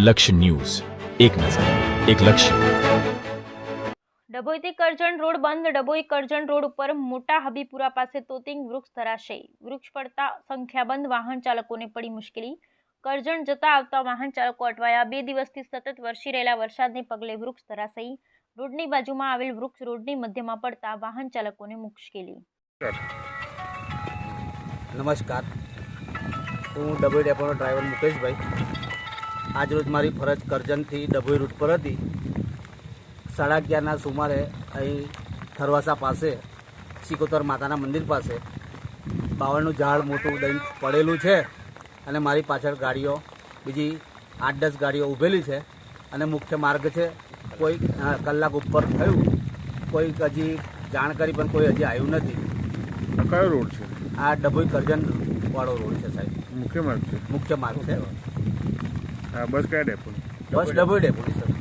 લક્ષ્ય ન્યૂઝ. એક નજર એક લક્ષ્ય. ડભોઈથી કરજણ રોડ બંધ ડભોઈ કરજણ રોડ ઉપર મોટા હબીપુરા પાસે તોતિંગ વૃક્ષ ધરાશે. વૃક્ષ પડતા સંખ્યાબંધ વાહન ચાલકોને પડી મુશ્કેલી. કરજણ જતા આવતા વાહન ચાલકો અટવાયા. બે દિવસથી સતત વરસી રહેલા વરસાદને પગલે વૃક્ષ ધરાશયી રોડની બાજુમાં આવેલ વૃક્ષ રોડની મધ્યમાં પડતા વાહન ચાલકોને મુશ્કેલી. નમસ્કાર. હું ડબલ ડેપોનો ડ્રાઈવર મુકેશભાઈ. આજરોજ મારી ફરજ કરજણથી ડભોઈ રૂટ પર હતી. સાડા અગિયારના સુમારે અહીં થરવાસા પાસે સિકોતર માતાના મંદિર પાસે બાવળનું ઝાડ મોટું દહીં પડેલું છે અને મારી પાછળ ગાડીઓ બીજી આઠ દસ ગાડીઓ ઊભેલી છે અને મુખ્ય માર્ગ છે કોઈ કલાક ઉપર થયું. કોઈ હજી જાણકારી પણ કોઈ હજી આવ્યું નથી. કયો રોડ છે? આ ડભોઈ કરજણ વાળો રોડ છે સાહેબ. મુખ્ય માર્ગ છે? મુખ્ય માર્ગ છે. આ બસ કયા ડેપો બસ ડભોઈ ડેપોની સર